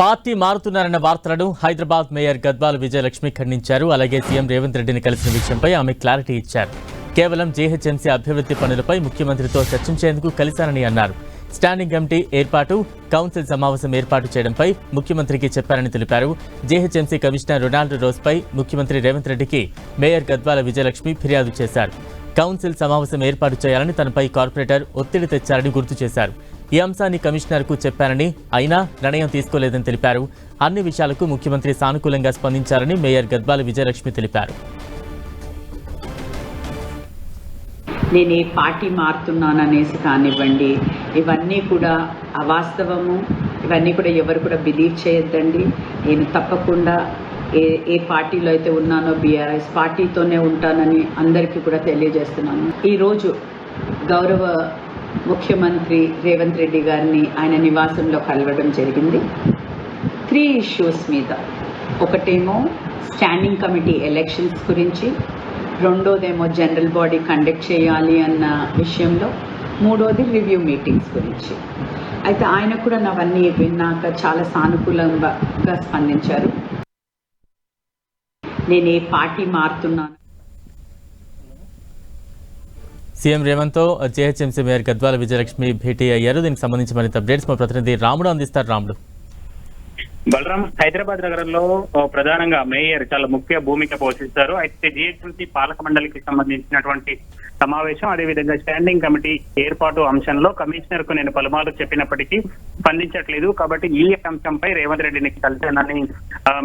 Party మారుతున్నారన్న వార్తలను Hyderabad mayor Gadwal Vijayalakshmi ఖండించారు. అలాగే సీఎం రేవంత్ రెడ్డిని కలిసిన విషయంపై ఆమె క్లారిటీ ఇచ్చారు. కేవలం జీహెచ్ఎంసీ అభివృద్ధి పనులపై ముఖ్యమంత్రితో చర్చించేందుకు కలిశానని అన్నారు. స్టాండింగ్ కమిటీ ఏర్పాటు కౌన్సిల్ సమావేశం ఏర్పాటు చేయడంపై ముఖ్యమంత్రికి చెప్పారని తెలిపారు. జీహెచ్ఎంసీ కమిషనర్ రొనాల్డ్ రోజ్పై ముఖ్యమంత్రి రేవంత్ రెడ్డికి మేయర్ గద్వాల విజయలక్ష్మి ఫిర్యాదు చేశారు. కౌన్సిల్ సమావేశం ఏర్పాటు చేయాలని తనపై కార్పొరేటర్ ఒత్తిడి తెచ్చారని గుర్తు చేశారు. ఈ అంశాన్ని కమిషనర్కు చెప్పారని అయినా నిర్ణయం తీసుకోలేదని తెలిపారు. అన్ని విషయాలకు ముఖ్యమంత్రి సానుకూలంగా స్పందించారని మేయర్ గద్వాల విజయలక్ష్మి తెలిపారు. నేను ఏ పార్టీ మారుతున్నాననేసి కానివ్వండి ఇవన్నీ కూడా అవాస్తవము. ఇవన్నీ కూడా ఎవరు కూడా బిలీవ్ చేయొద్దండి. నేను తప్పకుండా ఏ ఏ పార్టీలో అయితే ఉన్నానో బీఆర్ఎస్ పార్టీతోనే ఉంటానని అందరికీ కూడా తెలియజేస్తున్నాను. ఈరోజు గౌరవ ముఖ్యమంత్రి రేవంత్ రెడ్డి గారిని ఆయన నివాసంలో కలవడం జరిగింది. త్రీ ఇష్యూస్ మీద. ఒకటేమో స్టాండింగ్ కమిటీ ఎలక్షన్స్ గురించి రెండోదేమో జనరల్ బాడీ కండక్ట్ చేయాలి అన్న విషయంలో మూడోది రివ్యూ మీటింగ్స్ గురించి. అయితే ఆయన కూడా నవన్నీ విన్నాక చాలా సానుకూలంగా స్పందించారు. నేను ఏ పార్టీ మారుతున్నాను సీఎం రేవంత్తో జేహెచ్ఎంసీ మేయర్ గద్వాల విజయలక్ష్మి భేటీ అయ్యారు. దీనికి సంబంధించి మరింత అప్డేట్స్ మా ప్రతినిధి రాముడు అందిస్తారు. రాముడు. బలరాం హైదరాబాద్ నగరంలో ఓ, ప్రధానంగా మేయర్ చాలా ముఖ్య భూమిక పోషిస్తారు. అయితే జిహెచ్ఎంసీ పాలక మండలికి సంబంధించినటువంటి సమావేశం అదేవిధంగా స్టాండింగ్ కమిటీ ఏర్పాటు అంశంలో కమిషనర్కు నేను పలుమార్లు చెప్పినప్పటికీ స్పందించట్లేదు. కాబట్టి ఈ అంశంపై రేవంత్ రెడ్డిని కలిశానని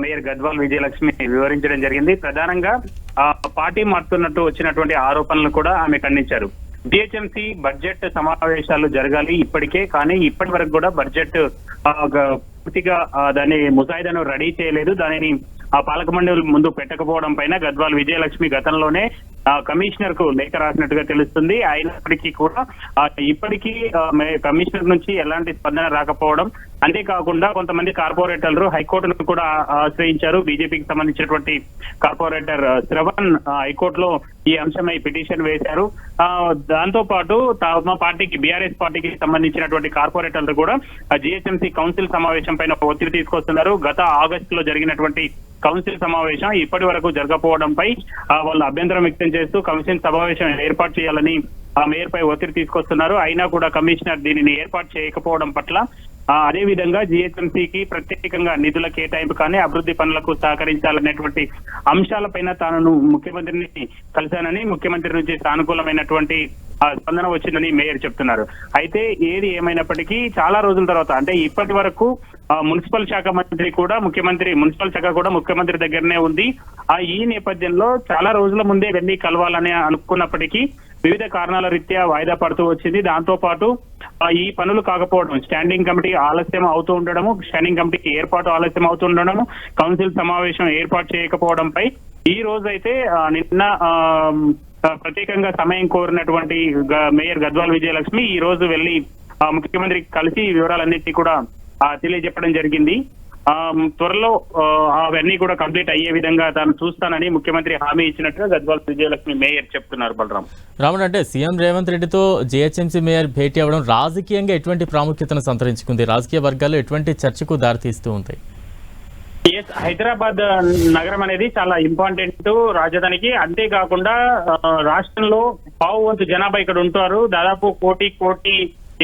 మేయర్ గద్వాల్ విజయలక్ష్మి వివరించడం జరిగింది. ప్రధానంగా ఆ, పార్టీ మారుతున్నట్టు వచ్చినటువంటి ఆరోపణలు కూడా ఆమె ఖండించారు. జిహెచ్ఎంసీ బడ్జెట్ సమావేశాలు జరగాలి ఇప్పటికే కానీ ఇప్పటి వరకు కూడా బడ్జెట్ పూర్తిగా దాని ముసాయిదాను రెడీ చేయలేదు. దానిని ఆ పాలక మండలి ముందు పెట్టకపోవడం పైన గద్వాల్ విజయలక్ష్మి గతంలోనే కమిషనర్కు లేఖ రాసినట్టుగా తెలుస్తుంది. అయినప్పటికీ కూడా ఇప్పటికీ కమిషనర్ నుంచి ఎలాంటి స్పందన రాకపోవడం అంతేకాకుండా కొంతమంది కార్పొరేటర్లు హైకోర్టును కూడా ఆశ్రయించారు. బీజేపీకి సంబంధించినటువంటి కార్పొరేటర్ శ్రవణ్ హైకోర్టులో ఈ అంశమై పిటిషన్ వేశారు. దాంతో పాటు తమ పార్టీకి బీఆర్ఎస్ పార్టీకి సంబంధించినటువంటి కార్పొరేటర్లు కూడా జిహెచ్ఎంసీ కౌన్సిల్ సమావేశం పైన ఒత్తిడి తీసుకొస్తున్నారు. గత ఆగస్టు లో జరిగినటువంటి కౌన్సిల్ సమావేశం ఇప్పటి వరకు జరగకపోవడంపై ఆ, వాళ్ళు అభ్యంతరం వ్యక్తం చేస్తూ కమిషన్ సమావేశం ఏర్పాటు చేయాలని ఆ మేయర్ పై ఒత్తిడి తీసుకొస్తున్నారు. అయినా కూడా కమిషనర్ దీనిని ఏర్పాటు చేయకపోవడం పట్ల అదే విధంగా జిహెచ్ఎంసీకి ప్రత్యేకంగా నిధుల కేటాయింపు కానీ అభివృద్ధి పనులకు సహకరించాలనేటువంటి అంశాలపైన తాను ముఖ్యమంత్రిని కలిశానని ముఖ్యమంత్రి నుంచి సానుకూలమైనటువంటి స్పందన వచ్చిందని మేయర్ చెప్తున్నారు. అయితే ఏది ఏమైనప్పటికీ చాలా రోజుల తర్వాత అంటే ఇప్పటి వరకు మున్సిపల్ శాఖ మంత్రి కూడా ముఖ్యమంత్రి మున్సిపల్ శాఖ కూడా ముఖ్యమంత్రి దగ్గరనే ఉంది. ఆ ఈ నేపథ్యంలో చాలా రోజుల ముందే వెళ్ళి కలవాలని అనుకున్నప్పటికీ వివిధ కారణాల రీత్యా వాయిదా పడుతూ వచ్చింది. దాంతో పాటు ఈ పనులు కాకపోవడం స్టాండింగ్ కమిటీ ఆలస్యం అవుతూ ఉండడము స్టాండింగ్ కమిటీకి ఏర్పాటు ఆలస్యం అవుతూ ఉండడము కౌన్సిల్ సమావేశం ఏర్పాటు చేయకపోవడంపై ఈ రోజైతే నిన్న ఆ, ప్రత్యేకంగా సమయం కోరినటువంటి మేయర్ గద్వాల్ విజయలక్ష్మి ఈ రోజు వెళ్ళి ఆ, ముఖ్యమంత్రికి కలిసి వివరాలన్నింటినీ కూడా తెలియజెప్పడం జరిగింది. ఆ, త్వరలో అవన్నీ కూడా కంప్లీట్ అయ్యే విధంగా తాను చూస్తానని ముఖ్యమంత్రి హామీ ఇచ్చినట్టుగా గద్వాల్ విజయలక్ష్మి మేయర్ చెప్తున్నారు బలరాం. రాముడు అంటే సీఎం రేవంత్ రెడ్డితో జేహెచ్ఎంసీ మేయర్ భేటీ అవ్వడం రాజకీయంగా ఎటువంటి ప్రాముఖ్యతను సంతరించుకుంది? రాజకీయ వర్గాల్లో ఎటువంటి చర్చకు దారితీస్తూ ఉంటాయి? ఎస్ హైదరాబాద్ నగరం అనేది చాలా ఇంపార్టెంట్ రాజధానికి. అంతేకాకుండా రాష్ట్రంలో పావు వంతు జనాభా ఇక్కడ ఉంటారు. దాదాపు కోటి కోటి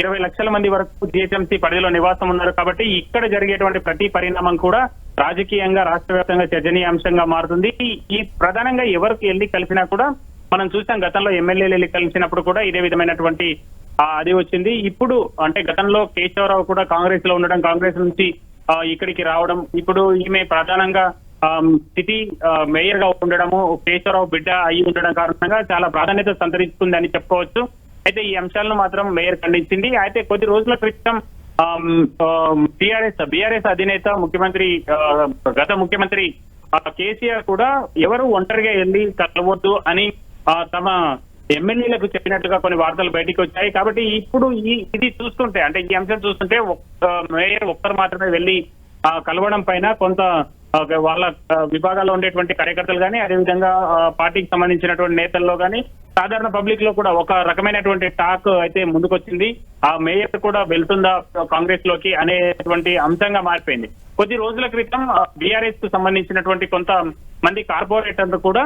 ఇరవై లక్షల మంది వరకు జిహెచ్ఎంసీ పరిధిలో నివాసం ఉన్నారు. కాబట్టి ఇక్కడ జరిగేటువంటి ప్రతి పరిణామం కూడా రాజకీయంగా రాష్ట్ర వ్యాప్తంగా చర్చనీయాంశంగా మారుతుంది. ఈ ప్రధానంగా ఎవరికి వెళ్ళి కలిసినా కూడా మనం చూసాం గతంలో ఎమ్మెల్యేలు వెళ్ళి కలిసినప్పుడు కూడా ఇదే విధమైనటువంటి అది వచ్చింది. ఇప్పుడు అంటే గతంలో కేశవరావు కూడా కాంగ్రెస్లో ఉండడం కాంగ్రెస్ నుంచి ఇక్కడికి రావడం ఇప్పుడు ఈమె ప్రధానంగా సిటీ మేయర్గా ఉండడము కేశవరావు బిడ్డ అయి ఉండడం కారణంగా చాలా ప్రాధాన్యత సంతరించుకుందని చెప్పుకోవచ్చు. అయితే ఈ అంశాలను మాత్రం మేయర్ ఖండించింది. అయితే కొద్ది రోజుల క్రితం టిఆర్ఎస్ బిఆర్ఎస్ అధినేత ముఖ్యమంత్రి ఆ, గత ముఖ్యమంత్రి కేసీఆర్ కూడా ఎవరు ఒంటరిగా వెళ్ళి కలవద్దు అని ఆ, తమ ఎమ్మెల్యేలకు చెప్పినట్టుగా కొన్ని వార్తలు బయటికి వచ్చాయి. కాబట్టి ఇప్పుడు ఈ ఇది చూస్తుంటే అంటే ఈ అంశం చూస్తుంటే ఒక్క మేయర్ ఒక్కరు మాత్రమే వెళ్ళి కలవడం పైన కొంత వాళ్ళ విభాగాల్లో ఉండేటువంటి కార్యకర్తలు కానీ అదేవిధంగా పార్టీకి సంబంధించినటువంటి నేతల్లో కానీ సాధారణ పబ్లిక్లో కూడా ఒక రకమైనటువంటి టాక్ అయితే ముందుకొచ్చింది. ఆ మేయర్ కూడా వెళ్తుందా కాంగ్రెస్లోకి అనేటువంటి అంశంగా మారిపోయింది. కొద్ది రోజుల క్రితం బీఆర్ఎస్కు సంబంధించినటువంటి కొంత మంది కార్పొరేటర్లు కూడా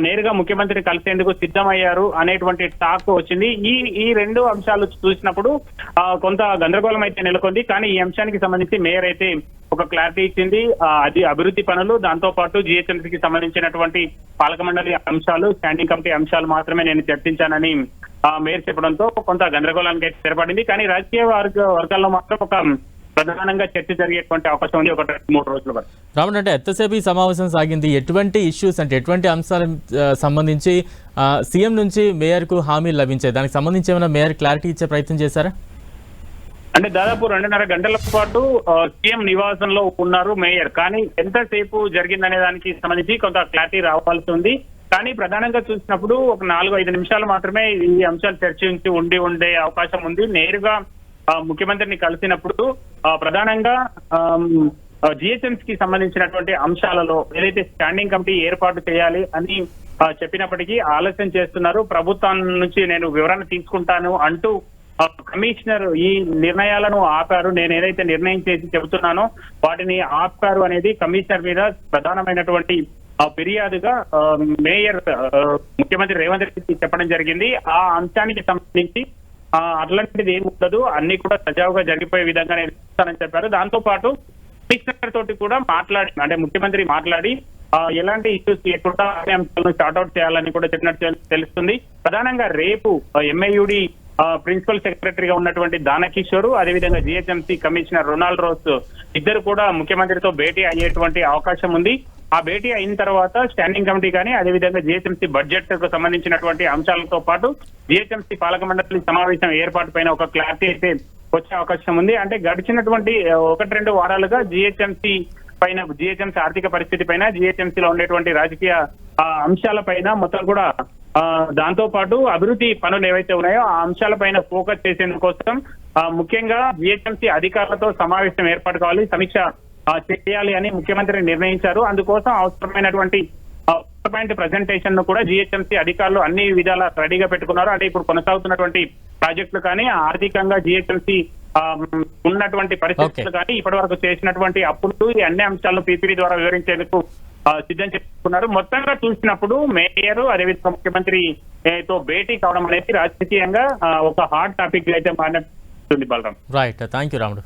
నేరుగా ముఖ్యమంత్రిని కలిసేందుకు సిద్ధమయ్యారు అనేటువంటి టాక్ వచ్చింది. ఈ ఈ రెండు అంశాలు చూసినప్పుడు ఆ, కొంత గందరగోళం అయితే నెలకొంది. కానీ ఈ అంశానికి సంబంధించి మేయర్ అయితే ఒక క్లారిటీ ఇచ్చింది. అది అభివృద్ధి పనులు దాంతో పాటు జిహెచ్ఎంసీకి సంబంధించినటువంటి పాలక మండలి అంశాలు స్టాండింగ్ కమిటీ అంశాలు మాత్రమే నేను చర్చించానని ఆ, మేయర్ చెప్పడంతో కొంత గందరగోళానికి అయితే స్థిరపడింది కానీ రాజకీయ వర్గ వర్గాల్లో మాత్రం ఒక ప్రధానంగా చర్చ జరిగేటువంటి అవకాశం ఉంది ఒక రెండు మూడు రోజుల వరకు. రావణ్ అంటే ఎంతసేపు ఈ సమావేశం సాగింది? ఎటువంటి ఇష్యూస్ అంటే ఎటువంటి అంశాలకు ఆ, సంబంధించి సీఎం నుంచి మేయర్కు హామీలు లభించాయి? దానికి సంబంధించి ఏమైనా మేయర్ క్లారిటీ ఇచ్చే ప్రయత్నం చేశారా? అంటే దాదాపు రెండున్నర గంటల పాటు సీఎం నివాసంలో ఉన్నారు మేయర్. కానీ ఎంతసేపు జరిగిందనే దానికి సంబంధించి కొంత క్లారిటీ రావాల్సి ఉంది. కానీ ప్రధానంగా చూసినప్పుడు ఒక నాలుగు ఐదు నిమిషాలు మాత్రమే ఈ అంశాలు చర్చించి ఉండి ఉండే అవకాశం ఉంది. నేరుగా ముఖ్యమంత్రిని కలిసినప్పుడు ఆ, ప్రధానంగా జిహెచ్ఎంస్కి సంబంధించినటువంటి అంశాలలో ఏదైతే స్టాండింగ్ కమిటీ ఏర్పాటు చేయాలి అని చెప్పినప్పటికీ ఆలస్యం చేస్తున్నారు. ప్రభుత్వం నుంచి నేను వివరణ తీసుకుంటాను అంటూ కమిషనర్ ఈ నిర్ణయాలను ఆపారు. నేను ఏదైతే నిర్ణయం చేసి చెబుతున్నానో వాటిని ఆపారు అనేది కమిషనర్ మీద ప్రధానమైనటువంటి ఫిర్యాదుగా మేయర్ ముఖ్యమంత్రి రేవంత్ రెడ్డి చెప్పడం జరిగింది. ఆ అంశానికి సంబంధించి అట్లాంటిది ఏమి ఉండదు. అన్ని కూడా సజావుగా జరిగిపోయే విధంగా నేను ఇస్తానని చెప్పారు. దాంతో పాటు కమిషనర్ తోటి కూడా మాట్లాడి అంటే ముఖ్యమంత్రి మాట్లాడి ఎలాంటి ఇష్యూస్ లేకుండా అన్ని అంశాలను షార్ట్అవుట్ చేయాలని కూడా చెప్పినట్టు తెలుస్తుంది. ప్రధానంగా రేపు ఎంఐయుడి ప్రిన్సిపల్ సెక్రటరీగా ఉన్నటువంటి దానకిషోర్ అదేవిధంగా జిహెచ్ఎంసీ కమిషనర్ రొనాల్డ్ రోస్ ఇద్దరు కూడా ముఖ్యమంత్రితో భేటీ అయ్యేటువంటి అవకాశం ఉంది. ఆ భేటీ అయిన తర్వాత స్టాండింగ్ కమిటీ కానీ అదేవిధంగా జిహెచ్ఎంసీ బడ్జెట్కు సంబంధించినటువంటి అంశాలతో పాటు జిహెచ్ఎంసీ పాలక మండలి సమావేశం ఏర్పాటు పైన ఒక క్లారిటీ అయితే వచ్చే అవకాశం ఉంది. అంటే గడిచినటువంటి ఒకటి రెండు వారాలుగా జిహెచ్ఎంసీ పైన జిహెచ్ఎంసీ ఆర్థిక పరిస్థితి పైన జిహెచ్ఎంసీలో ఉండేటువంటి రాజకీయ ఆ, అంశాల పైన మొత్తం కూడా దాంతో పాటు అభివృద్ధి పనులు ఏవైతే ఉన్నాయో ఆ అంశాల పైన ఫోకస్ చేసేందుకోసం ఆ, ముఖ్యంగా జిహెచ్ఎంసీ అధికారులతో సమావేశం ఏర్పాటు కావాలి. సమీక్ష చేయాలి అని ముఖ్యమంత్రి నిర్ణయించారు. అందుకోసం అవసరమైనటువంటి పాయింట్ ప్రజెంటేషన్ను కూడా జిహెచ్ఎంసీ అధికారులు అన్ని విధాలా రెడీగా పెట్టుకున్నారు. అంటే ఇప్పుడు కొనసాగుతున్నటువంటి ప్రాజెక్టులు కానీ ఆర్థికంగా జిహెచ్ఎంసీ ఉన్నటువంటి పరిస్థితులు కానీ ఇప్పటి వరకు చేసినటువంటి అప్పులు ఈ అన్ని అంశాలను పీపీడీ ద్వారా వివరించేందుకు సిద్ధం చేసుకున్నారు. మొత్తంగా చూసినప్పుడు మేయర్ అదేవిధంగా ముఖ్యమంత్రి తో భేటీ కావడం అనేది రాజకీయంగా ఒక హాట్ టాపిక్ అయితే మారినట్టుంది Balram. Right thank you Ramudu.